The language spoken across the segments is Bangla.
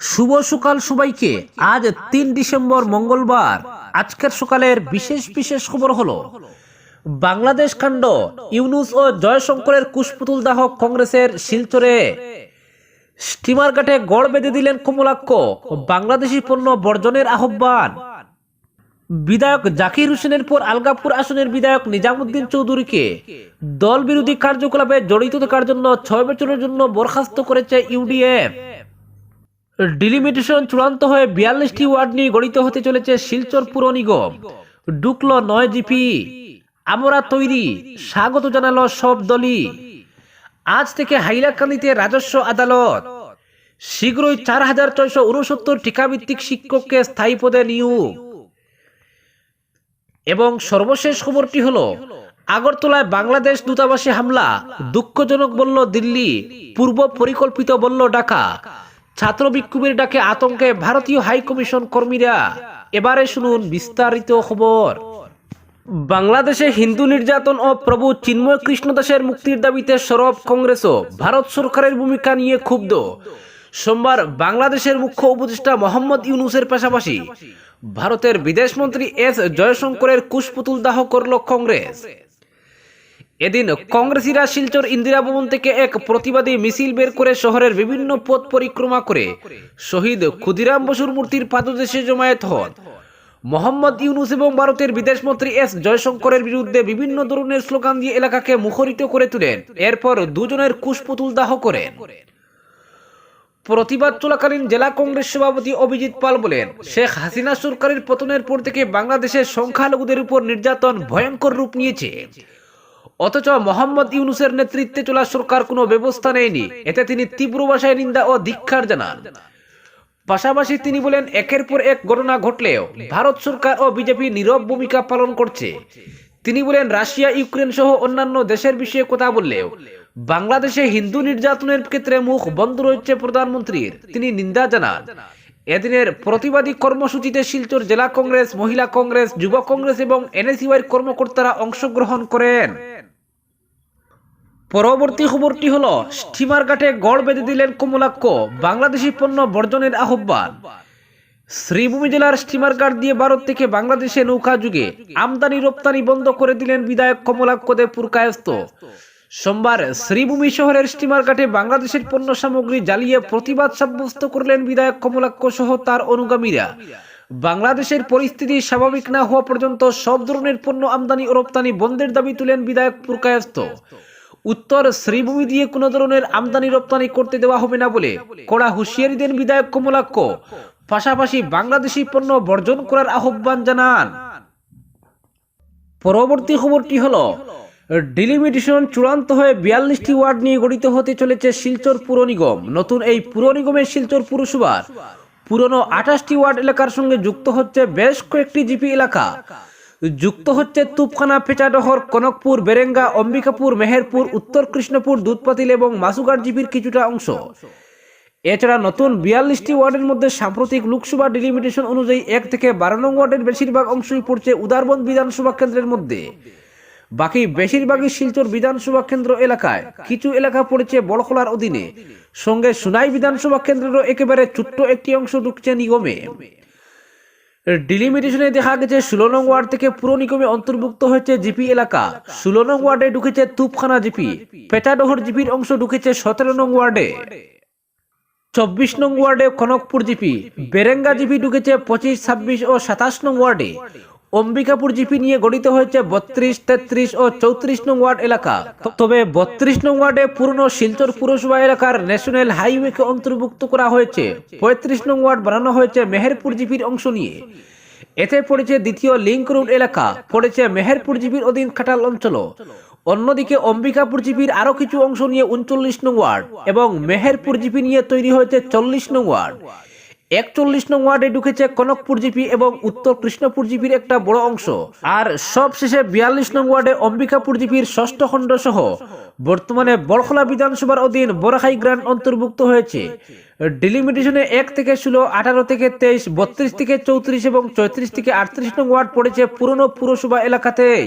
শুভ সকাল সবাইকে। আজ তিন ডিসেম্বর মঙ্গলবার। আজকের সকালের বিশেষ বিশেষ খবর হলো, বাংলাদেশ কাণ্ড, ইউনুস ও জয়শঙ্করের কুশপুতুল দাহ কংগ্রেসের শিলচরে। স্টিমার ঘাটে গড় বেঁধে দিলেন কমলাক্ষ, বাংলাদেশি পণ্য বর্জনের আহ্বান। বিধায়ক জাকির হোসেনের পর আলগাপুর আসনের বিধায়ক নিজামুদ্দিন চৌধুরীকে দল বিরোধী কার্যকলাপে জড়িত থাকার জন্য ছয় বছরের জন্য বরখাস্ত করেছে ইউডিএফ। ডিলিমিটেশন চূড়ান্ত হয়ে বিয়াল্লিশটি ওয়ার্ড নিয়ে গঠিত হতে চলেছে শিলচর পুর নিগম। ডুকলো নয় জিপি। আমরা তৈরি। স্বাগত জানালো সব দলই। আজ থেকে হাইলাকান্দিতে রাজস্ব আদালত। শীঘ্রই চার হাজার ছয়শো উনসত্তর টিকাভিত্তিক শিক্ষককে স্থায়ী পদে নিয়োগ। এবং সর্বশেষ খবরটি হলো, আগরতলায় বাংলাদেশ দূতাবাসে হামলা। দুঃখজনক বলল দিল্লি। পূর্ব পরিকল্পিত বলল ঢাকা। ছাত্র বিক্ষোভের ডাকে আতঙ্কে ভারতীয় হাই কমিশন কর্মীরা। এবারে শুনুন বিস্তারিত খবর। বাংলাদেশে হিন্দু নির্যাতন ও প্রভু চিন্ময় কৃষ্ণ দাসের মুক্তির দাবিতে সরব কংগ্রেসও ভারত সরকারের ভূমিকা নিয়ে ক্ষুব্ধ। সোমবার বাংলাদেশের মুখ্য উপদেষ্টা মোহাম্মদ ইউনুসের পাশাপাশি ভারতের বিদেশমন্ত্রী এস জয়শঙ্করের কুশপুতুল দাহ করল কংগ্রেস। এদিন কংগ্রেসীরা শিলচর ইন্দিরা ভবন থেকে এক প্রতিবাদী মিছিল বের করে শহরের বিভিন্ন পথ পরিক্রমা করে শহীদ ক্ষুদিরাম বসুর মূর্তির পাদদেশে জমায়েত হন। মোহাম্মদ ইউনুস এবং ভারতের বিদেশমন্ত্রী এস জয়শঙ্করের বিরুদ্ধে বিভিন্ন ধরনের স্লোগান দিয়ে এলাকাকে মুখরিত করে তুলেন। এরপর দুজনের কুশপুতুল দাহ করেন। প্রতিবাদ চলাকালীন জেলা কংগ্রেস সভাপতি অভিজিৎ পাল বলেন, শেখ হাসিনা সরকারের পতনের পর থেকে বাংলাদেশের সংখ্যালঘুদের উপর নির্যাতন ভয়ঙ্কর রূপ নিয়েছে। অথচ মোহাম্মদ ইউনুসের নেতৃত্বে চলা সরকার কোনো ব্যবস্থা নেয়নি। এতে তিনি তীব্র ভাষায় নিন্দা ও ধিক্ষার জানান। পাশাপাশি তিনি বলেন, একের পর এক ঘটনা ঘটলেও ভারত সরকার ও বিজেপি নীরব ভূমিকা পালন করছে। তিনি বলেন, রাশিয়া, ইউক্রেন সহ অন্যান্য দেশের বিষয়ে কথা বললেও বাংলাদেশে হিন্দু নির্যাতনের ক্ষেত্রে মুখ বন্ধ রয়েছে প্রধানমন্ত্রীর। তিনি নিন্দা জানান, এদিনের প্রতিবাদী কর্মসূচিতে শিলচর জেলা কংগ্রেস, মহিলা কংগ্রেস, যুব কংগ্রেস এবং এনএসইউআই কর্মকর্তারা অংশগ্রহণ করেন। পরবর্তী খবরটি হল, স্টিমার ঘাটে গড় বেঁধে দিলেন কমলাক্ষ, বাংলাদেশি পণ্য বর্জনের আহ্বান। শ্রীভূমি জেলার স্টিমার ঘাট দিয়ে ভারত থেকে বাংলাদেশে নৌকা যুগে আমদানি রপ্তানি বন্ধ করে দিলেন বিধায়ক কমলাক্ষ দেব পুরকায়স্ত সোমবার শ্রীভূমি শহরের স্টিমার ঘাটে বাংলাদেশের পণ্য সামগ্রী জ্বালিয়ে প্রতিবাদ সাব্যস্ত করলেন বিধায়ক কমলাক্ষ সহ তার অনুগামীরা। বাংলাদেশের পরিস্থিতি স্বাভাবিক না হওয়া পর্যন্ত সব ধরনের পণ্য আমদানি ও রপ্তানি বন্ধের দাবি তুলেন বিধায়ক পুরকায়স্ত উত্তর শ্রীভূমি দিয়ে কোনো ধরনের আমদানি রপ্তানি করতে দেওয়া হবে না বলে কড়া হুঁশিয়ারি দেন বিধায়ক কমলাক্ষ পাশাপাশি বাংলাদেশি পণ্য বর্জন করার আহ্বান জানান। পরবর্তী খবরটি হলো, ডিলিমিটেশন চূড়ান্ত হয়ে বিয়াল্লিশটি ওয়ার্ড নিয়ে গঠিত হতে চলেছে শিলচর পুর নিগম। নতুন এই পুর নিগমের শিলচর পুরসভার পুরনো আঠাশটি ওয়ার্ড এলাকার সঙ্গে যুক্ত হচ্ছে বেশ কয়েকটি জিপি এলাকা। যুক্ত হচ্ছে তুপখানা পেচাডহর কনকপুর, বেরেঙ্গা, অম্বিকাপুর, মেহেরপুর, উত্তর কৃষ্ণপুর, দুধপাতিল এবং মাসুগার জিপির কিছুটা অংশ। এছাড়া নতুন বিয়াল্লিশটি ওয়ার্ডের মধ্যে সাম্প্রতিক লোকসভা ডিলিমিটেশন অনুযায়ী এক থেকে বারো নং ওয়ার্ডের বেশিরভাগ অংশই পড়ছে উদারবন্দ বিধানসভা কেন্দ্রের মধ্যে। বাকি বেশিরভাগই শিলচর বিধানসভা কেন্দ্র এলাকায়। কিছু এলাকা পড়েছে বড়খোলার অধীনে। সঙ্গে সুনাই বিধানসভা কেন্দ্রেরও একেবারে ছোট্ট একটি অংশ ঢুকছে নিগমে। ডিলিমিটেশনে দেখা গেছে ষোলো নং ওয়ার্ড থেকে পুরো নিগমে অন্তর্ভুক্ত হয়েছে জিপি এলাকা। ষোলো নং ওয়ার্ডে ঢুকেছে তুপখানা জিপি। পেটাডোহর জিপির অংশ ঢুকেছে সতেরো নং ওয়ার্ডে। চব্বিশ নং ওয়ার্ডে কনকপুর জিপি। বেরেঙ্গা জিপি ঢুকেছে পঁচিশ, ছাব্বিশ ও সাতাশ নং ওয়ার্ডে। অম্বিকাপুর জিপি নিয়ে গঠিত হয়েছে বত্রিশ, তেত্রিশ ও চৌত্রিশ নং ওয়ার্ড এলাকা। তবে বত্রিশ নং ওয়ার্ডে পুরনো শিলচর পুরসভা এলাকার ন্যাশনাল হাইওয়েকে অন্তর্ভুক্ত করা হয়েছে। পঁয়ত্রিশ নং ওয়ার্ড বানানো হয়েছে মেহেরপুর জিপির অংশ নিয়ে। এতে পড়েছে দ্বিতীয় লিঙ্ক রোড এলাকা, পড়েছে মেহেরপুর জিপির অধীন খাটাল অঞ্চল। অন্যদিকে অম্বিকাপুর জিপির আরও কিছু অংশ নিয়ে উনচল্লিশ নং ওয়ার্ড এবং মেহেরপুর জিপি নিয়ে তৈরি হয়েছে চল্লিশ নং ওয়ার্ড। একচল্লিশ নং ওয়ার্ডে ঢুকেছে কনকপুর জিপি এবং উত্তর কৃষ্ণপুর জিপির একটা বড় অংশ। আর সব শেষে বিয়াল্লিশ নং ওয়ার্ডে অম্বিকাপুর জিপির ষষ্ঠ খণ্ড সহ বর্তমানে বড়খলা বিধানসভার অধীন বরাখাই গ্রান্ট অন্তর্ভুক্ত হয়েছে। ডিলিমিটেশনে এক থেকে ষোলো, আঠারো থেকে তেইশ, বত্রিশ থেকে চৌত্রিশ এবং চৌত্রিশ থেকে আটত্রিশ নং ওয়ার্ড পড়েছে পুরনো পুরসভা এলাকাতেই।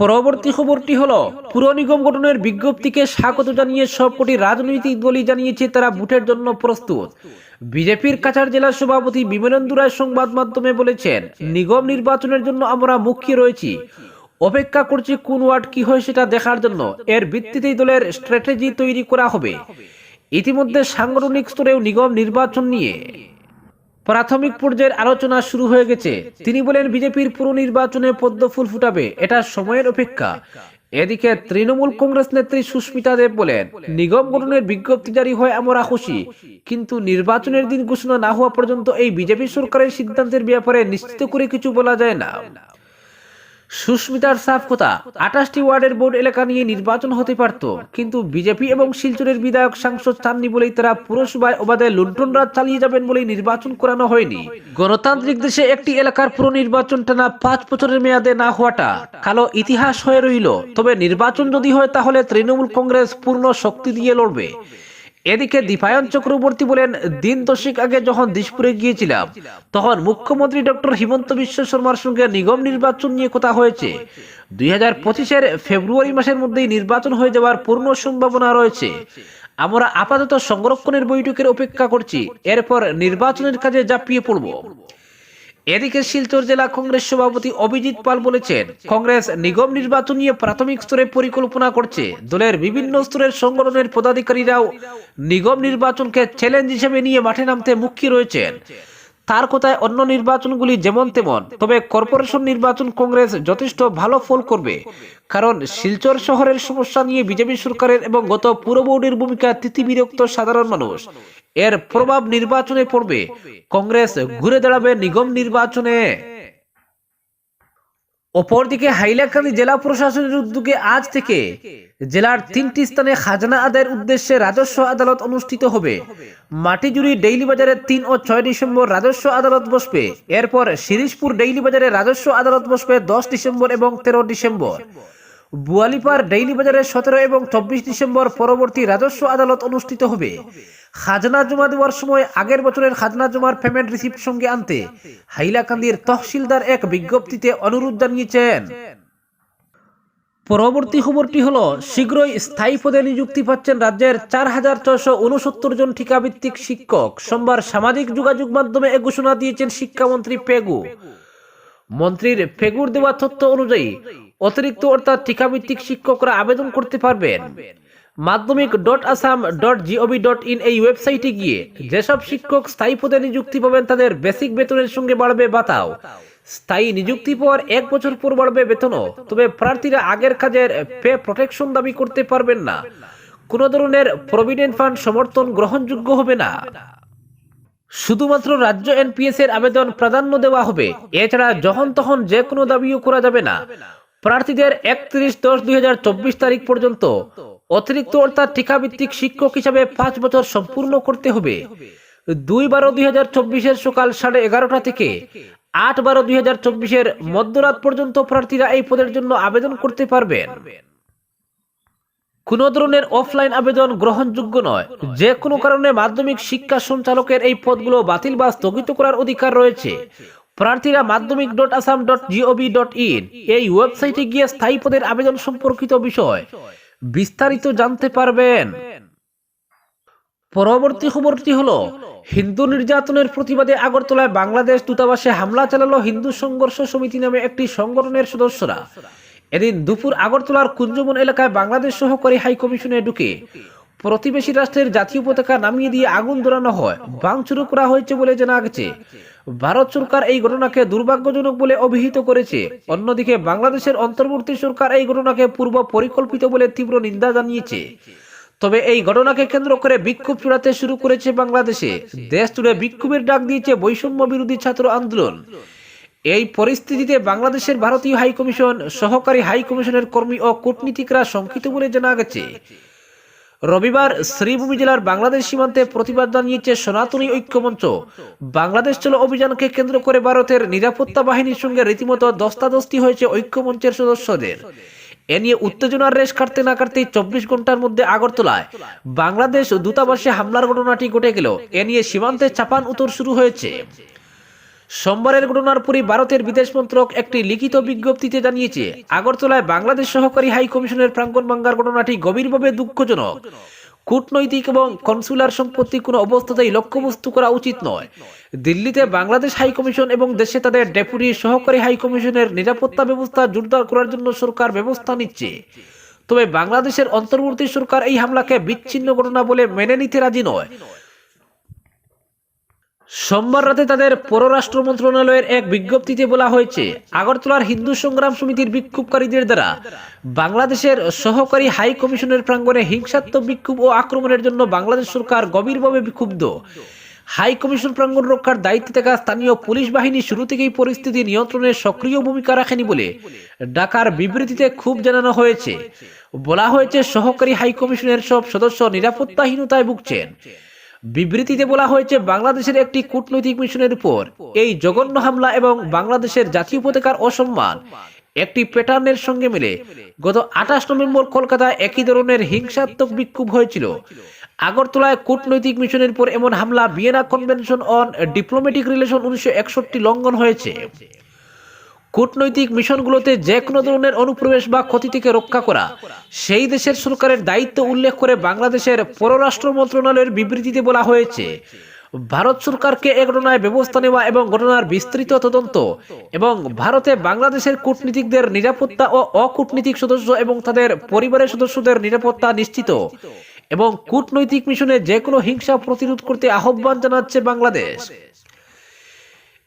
পরবর্তী খবরটি হলো, পুর নিগম গঠনের বিজ্ঞপ্তিকে স্বাগত জানিয়ে সবকটি রাজনৈতিক দলই জানিয়েছে তারা ভোটের জন্য প্রস্তুত। বিজেপির কাছাড় জেলা সভাপতি বিমলেন্দু রায় সংবাদ মাধ্যমে বলেছেন, নিগম নির্বাচনের জন্য আমরা মুখিয়ে রয়েছি। অপেক্ষা করছি কোন ওয়ার্ড কি হয় সেটা দেখার জন্য। এর ভিত্তিতেই দলের স্ট্র্যাটেজি তৈরি করা হবে। ইতিমধ্যে সাংগঠনিক স্তরেও নিগম নির্বাচন নিয়ে প্রাথমিক পর্যায়ের আলোচনা শুরু হয়ে গেছে। তিনি বলেন, বিজেপির পুরো নির্বাচনে পদ্ম ফুল ফুটাবে, এটা সময়ের অপেক্ষা। এদিকে তৃণমূল কংগ্রেস নেত্রী সুস্মিতা দেব বলেন, নিগম গঠনের বিজ্ঞপ্তি জারি হয়, আমরা খুশি। কিন্তু নির্বাচনের দিন ঘোষণা না হওয়া পর্যন্ত এই বিজেপি সরকারের সিদ্ধান্তের ব্যাপারে নিশ্চিত করে কিছু বলা যায় না। সুস্মিতার সাফ কথা। আঠাশটি ওয়ার্ডের বোর্ড এলাকা নিয়ে নির্বাচন হতে পারত। কিন্তু বিজেপি এবং শিলচরের বিধায়ক সাংসদ চাননি বলেই তারা পুরসভায় অবাধে লুণ্ঠন রাজ চালিয়ে যাবেন বলেই নির্বাচন করানো হয়নি। গণতান্ত্রিক দেশে একটি এলাকার পুরো নির্বাচন টানা পাঁচ বছরের মেয়াদে না হওয়াটা কালো ইতিহাস হয়ে রইল। তবে নির্বাচন যদি হয় তাহলে তৃণমূল কংগ্রেস পূর্ণ শক্তি দিয়ে লড়বে। এদিকে দীপায়ন চক্রবর্তী বলেন, দিন দশেক আগে যখন দিশপুরে গিয়েছিলাম, তখন মুখ্যমন্ত্রী ডক্টর হিমন্ত বিশ্ব শর্মার সঙ্গে নিগম নির্বাচন নিয়ে কথা হয়েছে। দুই হাজার পঁচিশের ফেব্রুয়ারি মাসের মধ্যেই নির্বাচন হয়ে যাওয়ার পূর্ণ সম্ভাবনা রয়েছে। আমরা আপাতত সংরক্ষণের বৈঠকের অপেক্ষা করছি। এরপর নির্বাচনের কাজে ঝাঁপিয়ে পড়ব। এদিকে শিলচর জেলা কংগ্রেস সভাপতি অভিজিৎ পাল বলেছেন, কংগ্রেস নিগম নির্বাচন নিয়ে প্রাথমিক স্তরে পরিকল্পনা করছে। দলের বিভিন্ন স্তরের সংগঠনের পদাধিকারীরাও নিগম নির্বাচনকে চ্যালেঞ্জ হিসেবে নিয়ে মাঠে নামতে মুখ্য রয়েছেন। তার কথায় অন্য নির্বাচনগুলি যেমন তেমন, তবে কর্পোরেশন নির্বাচন কংগ্রেস যথেষ্ট ভালো ফল করবে। কারণ শিলচর শহরের সমস্যা নিয়ে বিজেপি সরকারের এবং গত পুর বোর্ডের ভূমিকা তিতিবিরক্ত সাধারণ মানুষ। এর প্রভাব নির্বাচনে পড়বে। কংগ্রেস ঘুরে দাঁড়াবে নিগম নির্বাচনে। অপরদিকে হাইলাকান্দি জেলা প্রশাসনের উদ্যোগে আজ থেকে জেলার তিনটি স্থানে খাজনা আদায়ের উদ্দেশ্যে রাজস্ব আদালত অনুষ্ঠিত হবে। মাটিজুরি ডেইলি বাজারে তিন ও ছয় ডিসেম্বর রাজস্ব আদালত বসবে। এরপর শিরিশপুর ডেইলি বাজারে রাজস্ব আদালত বসবে দশ ডিসেম্বর এবং তেরো ডিসেম্বর। বুয়ালিপার ডেইলি বাজারে সতেরো এবং চব্বিশ ডিসেম্বর পরবর্তী রাজস্ব আদালত অনুষ্ঠিত হবে। খাজনা জমা দেওয়ার সময় আগের বছরের খাজনা জমার পেমেন্ট রিসিপ্ট সঙ্গে আনতে হাইলাকান্দির তহসিলদার এক বিজ্ঞপ্তিতে অনুরোধ জানিয়েছেন। পরবর্তী খবরটি হলো, শীঘ্রই স্থায়ী পদে নিযুক্তি পাচ্ছেন রাজ্যের চার হাজার ছশো উনসত্তর জন ঠিকাভিত্তিক শিক্ষক। সোমবার সামাজিক যোগাযোগ মাধ্যমে এ ঘোষণা দিয়েছেন শিক্ষামন্ত্রী পেগু। মন্ত্রীর ফেগুর দেওয়া তথ্য অনুযায়ী অতিরিক্ত অর্থাৎ ঠিকাভিত্তিক শিক্ষকরা আবেদন করতে পারবেন। Madhyamik dot Assam dot G O V dot in এই ওয়েবসাইটে গিয়ে যেসব শিক্ষক স্থায়ী পদে নিযুক্তি পাবেন তাদের বেসিক বেতনের সঙ্গে বাড়বে বাতাও। স্থায়ী নিযুক্তি পাওয়ার এক বছর পর বাড়বে বেতনও। তবে প্রার্থীরা আগের কাজের পে প্রোটেকশন দাবি করতে পারবেন না। কোনো ধরনের প্রভিডেন্ট ফান্ড সমর্থন গ্রহণযোগ্য হবে না। শুধুমাত্র রাজ্য এনপিএস এর আবেদন প্রাধান্য দেওয়া হবে। এছাড়া যখন তখন যে কোনো দাবিও করা যাবে না। প্রার্থীদের একত্রিশ দশ দুই তারিখ পর্যন্ত অতিরিক্ত অর্থাৎ ঠিকাভিত্তিক শিক্ষক হিসাবে পাঁচ বছর সম্পূর্ণ করতে হবে। দুই বারো দুই হাজার চব্বিশের সকাল সাড়ে এগারোটা থেকে আট বারো দুই হাজার চব্বিশের মধ্যরাত পর্যন্ত প্রার্থীরা এই পদের জন্য আবেদন করতে পারবেন। কোন ধরনের অফলাইন আবেদন গ্রহণযোগ্য নয়। যে কোনো কারণে মাধ্যমিক শিক্ষা সঞ্চালকের এই পদগুলো বাতিল বা স্থগিত করার অধিকার রয়েছে। প্রার্থীরা madhyamik dot Assam dot G O V dot in এই ওয়েবসাইটে গিয়ে স্থায়ী পদের আবেদন সম্পর্কিত বিষয় বিস্তারিত জানতে পারবেন। পরবর্তী খবরটি হলো, হিন্দু নির্যাতনের প্রতিবাদে আগরতলায় বাংলাদেশ দূতাবাসে হামলা চালালো হিন্দু সংঘর্ষ সমিতি নামে একটি সংগঠনের সদস্যরা। এদিন দুপুর আগরতলার কুঞ্জবন এলাকায় বাংলাদেশ সহকারী হাই কমিশনে ঢুকে প্রতিবেশী রাষ্ট্রের জাতীয় পতাকা নামিয়ে দিয়ে আগুন ধরানো হয়। ভাঙচুরও করা হয়েছে বলে জানা গেছে। ভারত সরকার এই ঘটনাকে দুর্ভাগ্যজনক বলে অভিহিত করেছে। অন্যদিকে বাংলাদেশের অন্তর্বর্তী সরকার এই ঘটনাকে পূর্ব পরিকল্পিত বলে তীব্র নিন্দা জানিয়েছে। তবে এই ঘটনাকে কেন্দ্র করে বিক্ষোভ চূড়াতে শুরু করেছে বাংলাদেশে। দেশ জুড়ে বিক্ষোভের ডাক দিয়েছে বৈষম্য বিরোধী ছাত্র আন্দোলন। এই পরিস্থিতিতে বাংলাদেশের ভারতীয় হাইকমিশন, সহকারী হাইকমিশনের কর্মী ও কূটনীতিকরা শঙ্কিত বলে জানা গেছে। রবিবার শ্রীভূমি জেলার বাংলাদেশ সীমান্তে প্রতিবাদ জানিয়েছে সনাতনী ঐক্যমঞ্চ। বাংলাদেশ চলো অভিযানকে কেন্দ্র করে ভারতের নিরাপত্তা বাহিনীর সঙ্গে রীতিমতো দস্তাদস্তি হয়েছে ঐক্যমঞ্চের সদস্যদের। এ নিয়ে উত্তেজনার রেশ কাটতে না কাটতেই চব্বিশ ঘণ্টার মধ্যে আগরতলায় বাংলাদেশ দূতাবাসে হামলার ঘটনাটি ঘটে গেল। এ নিয়ে সীমান্তে চাপান উত্তর শুরু হয়েছে। সোমবারের ঘটনার পরই ভারতের বিদেশ মন্ত্রক একটি লিখিত বিজ্ঞপ্তিতে জানিয়েছে, আগরতলায় বাংলাদেশ সহকারী হাই কমিশনের প্রাঙ্গণ ভাঙ্গার ঘটনাটি গভীরভাবে দুঃখজনক। কূটনৈতিক এবং কনসুলার সম্পত্তি কোনো অবস্থাতেই লক্ষ্যবস্তু করা উচিত নয়। দিল্লিতে বাংলাদেশ হাই কমিশন এবং দেশে তাদের ডেপুটি সহকারী হাই কমিশনের নিরাপত্তা ব্যবস্থা জোরদার করার জন্য সরকার ব্যবস্থা নিচ্ছে। তবে বাংলাদেশের অন্তর্বর্তী সরকার এই হামলাকে বিচ্ছিন্ন ঘটনা বলে মেনে নিতে রাজি নয়। সোমবার রাতে তাদের পররাষ্ট্র মন্ত্রণালয়ের এক বিজ্ঞপ্তিতে বলা হয়েছে, আগরতলার হিন্দু সংগ্রাম সমিতির বিক্ষোভকারীদের দ্বারা বাংলাদেশের সহকারী হাই কমিশনের প্রাঙ্গণে হিংসাত্মক বিক্ষোভ ও আক্রমণের জন্য বাংলাদেশ সরকার গভীরভাবে বিক্ষুব্ধ। হাই কমিশন প্রাঙ্গণ রক্ষার দায়িত্বে থাকা স্থানীয় পুলিশ বাহিনী শুরু থেকেই পরিস্থিতি নিয়ন্ত্রণে সক্রিয় ভূমিকা রাখেনি বলে ঢাকার বিবৃতিতে খুব জানানো হয়েছে। বলা হয়েছে, সহকারী হাই কমিশনের সব সদস্য নিরাপত্তাহীনতায় ভুগছেন। বিবৃতিতে বলা হয়েছে, বাংলাদেশের একটি কূটনৈতিক মিশনের উপর এই জঘন্য হামলা এবং বাংলাদেশের জাতীয় পতাকার অসম্মান একটি প্যাটার্নের সঙ্গে মিলে গত আঠাশ নভেম্বর কলকাতায় একই ধরনের হিংসাত্মক বিক্ষোভ হয়েছিল। আগরতলায় কূটনৈতিক মিশনের পর এমন হামলা Vienna Convention on Diplomatic Relation উনিশশো একষট্টি লঙ্ঘন হয়েছে। কূটনৈতিক মিশনগুলোতে যে কোনো ধরনের অনুপ্রবেশ বা ক্ষতি থেকে রক্ষা করা, সেই দেশের সরকারের দায়িত্ব উল্লেখ করে বাংলাদেশের পররাষ্ট্র মন্ত্রণালয়ের বিবৃতিতে বলা হয়েছে, ভারত সরকারকে এ ঘটনায় ব্যবস্থা নেওয়া এবং ঘটনার বিস্তৃত তদন্ত এবং ভারতে বাংলাদেশের কূটনীতিকদের নিরাপত্তা ও অকূটনীতিক সদস্য এবং তাদের পরিবারের সদস্যদের নিরাপত্তা নিশ্চিত এবং কূটনৈতিক মিশনে যে কোনো হিংসা প্রতিরোধ করতে আহ্বান জানাচ্ছে বাংলাদেশ।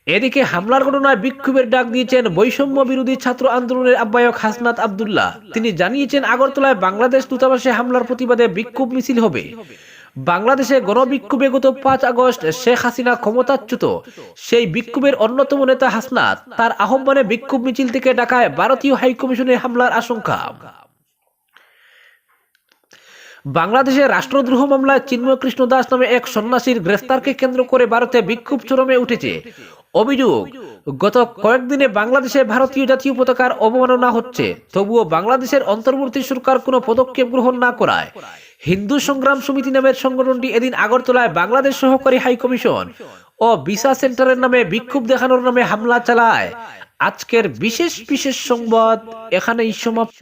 এদিকে হামলার ঘটনায় বিক্ষোভের ডাক দিয়েছেন বৈষম্য বিরোধী ছাত্র আন্দোলনের আহ্বায়ক হাসনাত আবদুল্লাহ। তিনি জানিয়েছেন, আগরতলায় বাংলাদেশ দূতাবাসে হামলার প্রতিবাদে বিক্ষোভ মিছিল হবে। বাংলাদেশে গণবিক্ষোভে গত পাঁচ আগস্ট শেখ হাসিনা ক্ষমতাচ্যুত। সেই বিক্ষোভের অন্যতম নেতা হাসনাত। তার আহ্বানে বিক্ষোভ মিছিল থেকে ডাকায় ভারতীয় হাইকমিশনের হামলার আশঙ্কা। বাংলাদেশের রাষ্ট্রদ্রোহ মামলায় চিন্ময় কৃষ্ণ দাস নামে এক সন্ন্যাসীর গ্রেফতারকে কেন্দ্র করে ভারতে বিক্ষোভ চরমে উঠেছে। অভিযোগ, গত কয়েকদিনে বাংলাদেশে ভারতীয় জাতীয় পতাকার অবমাননা হচ্ছে। তবুও বাংলাদেশের অন্তর্বর্তী সরকার কোনো পদক্ষেপ গ্রহণ না করায়। হিন্দু সংগ্রাম সমিতি নামের সংগঠনটি এদিন আগরতলায় বাংলাদেশ সহকারী হাই কমিশন ও ভিসা সেন্টারের নামে বিক্ষোভ দেখানোর নামে হামলা চালায়। আজকের বিশেষ বিশেষ সংবাদ এখানেই সমাপ্ত।